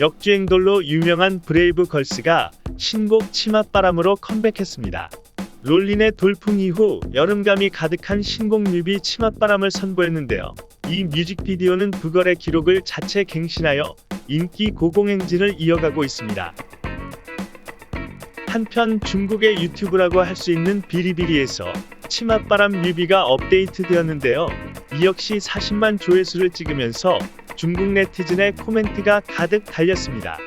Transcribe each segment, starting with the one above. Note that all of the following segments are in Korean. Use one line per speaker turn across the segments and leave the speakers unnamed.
역주행돌로 유명한 브레이브 걸스가 신곡 치맛바람으로 컴백했습니다. 롤린의 돌풍 이후 여름감이 가득한 신곡 뮤비 치맛바람을 선보였는데요. 이 뮤직비디오는 부걸의 기록을 자체 갱신하여 인기 고공행진을 이어가고 있습니다. 한편 중국의 유튜브라고 할 수 있는 비리비리에서 치맛바람 뮤비가 업데이트되었는데요. 이 역시 40만 조회수를 찍으면서 중국 네티즌의 코멘트가 가득 달렸습니다.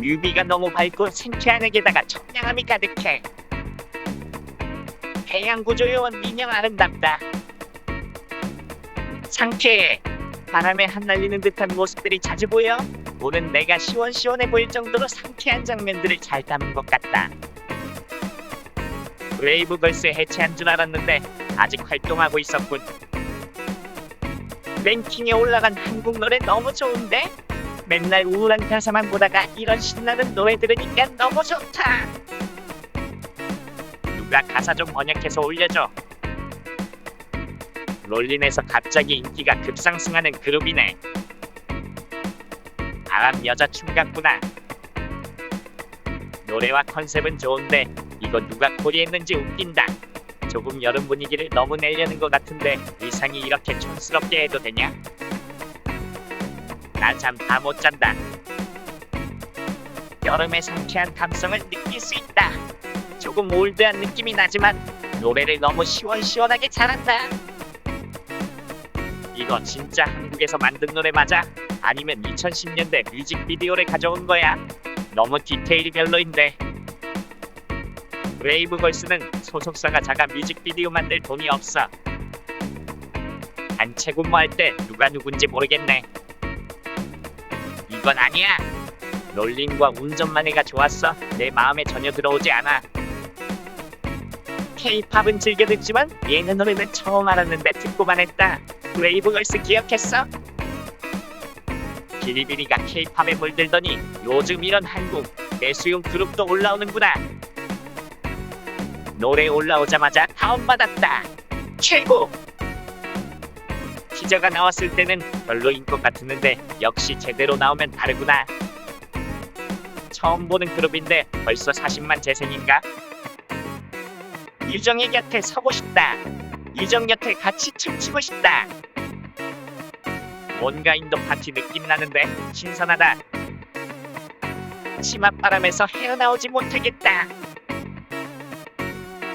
뮤비가 너무 밝고 생쾌한에게다가 청량함이 가득해. 해양 구조요원 민영 아름답다. 상쾌해. 바람에 흩날리는 듯한 모습들이 자주 보여. 보는 내가 시원시원해 보일 정도로 상쾌한 장면들을 잘 담은 것 같다. 브레이브 걸스 해체한 줄 알았는데 아직 활동하고 있었군. 랭킹에 올라간 한국 노래 너무 좋은데? 맨날 우울한 가사만 보다가 이런 신나는 노래 들으니까 너무 좋다. 누가 가사 좀 번역해서 올려줘. 롤린에서 갑자기 인기가 급상승하는 그룹이네. 아랍 여자 춤 같구나. 노래와 컨셉은 좋은데 이거 누가 코디했는지 웃긴다. 조금 여름 분위기를 너무 내려는 것 같은데 의상이 이렇게 촌스럽게 해도 되냐? 난 잠 다 못 잔다. 여름의 상쾌한 감성을 느낄 수 있다. 조금 올드한 느낌이 나지만 노래를 너무 시원시원하게 잘한다. 이거 진짜 한국에서 만든 노래 맞아? 아니면 2010년대 뮤직비디오를 가져온 거야? 너무 디테일이 별로인데. 브레이브 걸스는 소속사가 작아 뮤직비디오 만들 돈이 없어. 단체 근무할 때 누가 누군지 모르겠네. 이건 아니야. 롤링과 운전만 해가 좋았어. 내 마음에 전혀 들어오지 않아. K-팝은 즐겨 듣지만 얘네 노래는 처음 알았는데 듣고만 했다. 브레이브걸스 기억했어? 비리비리가 K-팝에 물들더니 요즘 이런 한국 내수용 그룹도 올라오는구나. 노래 올라오자마자 다운받았다. 최고! 티저가 나왔을 때는 별로인 것 같았는데 역시 제대로 나오면 다르구나. 처음 보는 그룹인데 벌써 40만 재생인가? 유정의 곁에 서고 싶다. 유정 곁에 같이 춤추고 싶다. 뭔가 인도 파티 느낌 나는데 신선하다. 치맛바람에서 헤어나오지 못하겠다.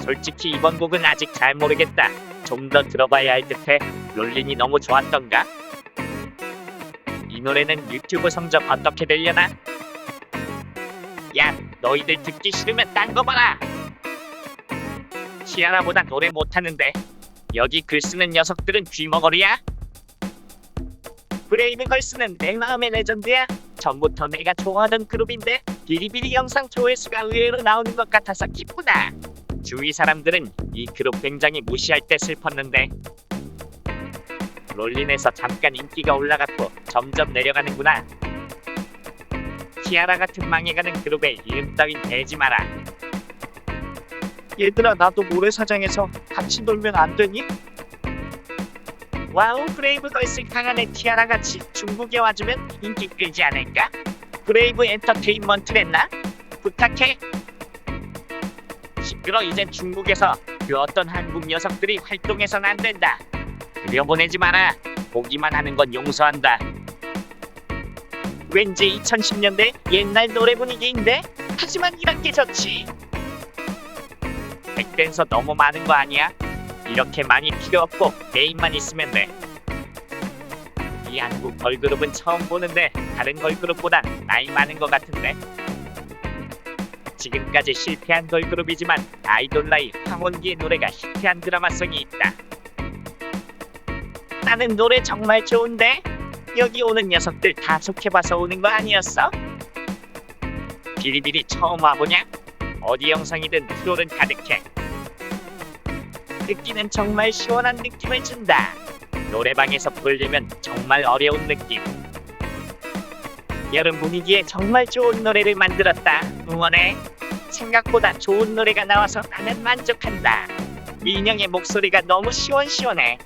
솔직히 이번 곡은 아직 잘 모르겠다. 좀 더 들어봐야 할 듯해. 롤린이 너무 좋았던가? 이 노래는 유튜브 성적 어떻게 되려나? 야, 너희들 듣기 싫으면 딴 거 봐라. 시아라보다 노래 못하는데 여기 글 쓰는 녀석들은 귀머거리야? 브레이브 걸스는 내 마음의 레전드야. 전부터 내가 좋아하던 그룹인데 비리비리 영상 조회수가 의외로 나오는 것 같아서 기쁘다. 주위 사람들은 이 그룹 굉장히 무시할 때 슬펐는데 롤린에서 잠깐 인기가 올라갔고 점점 내려가는구나. 티아라 같은 망해가는 그룹의 이름 따윈 대지 마라. 얘들아 나도 모래사장에서 같이 놀면 안 되니? 와우 브레이브 걸스 강한 애 티아라 같이 중국에 와주면 인기 끌지 않을까? 브레이브 엔터테인먼트랬나? 부탁해. 시끄러 이젠 중국에서 그 어떤 한국 녀석들이 활동해선 안 된다. 들여보내지 마라. 보기만 하는 건 용서한다. 왠지 2010년대 옛날 노래 분위기인데 하지만 이런 게 좋지. 백댄서 너무 많은 거 아니야? 이렇게 많이 필요 없고 개인만 있으면 돼. 이 한국 걸그룹은 처음 보는데 다른 걸그룹보단 나이 많은 것 같은데. 지금까지 실패한 걸그룹이지만 아이돌 나이 황혼기의 노래가 히트한 드라마성이 있다. 나는 노래 정말 좋은데 여기 오는 녀석들 다 좋게 봐서 오는 거 아니었어? 비리비리 처음 와보냐? 어디 영상이든 트롤은 가득해. 듣기는 정말 시원한 느낌을 준다. 노래방에서 부르려면 정말 어려운 느낌. 여름 분위기에 정말 좋은 노래를 만들었다. 응원해. 생각보다 좋은 노래가 나와서 나는 만족한다. 민영의 목소리가 너무 시원시원해.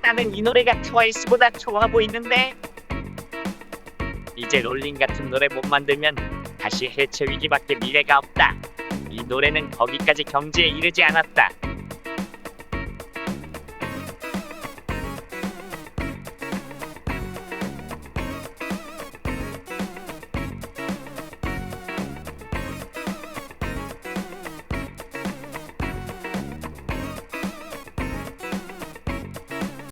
나는 이 노래가 트와이스보다 좋아 보이는데 이제 롤린 같은 노래 못 만들면 다시 해체 위기밖에 미래가 없다. 이 노래는 거기까지 경지에 이르지 않았다.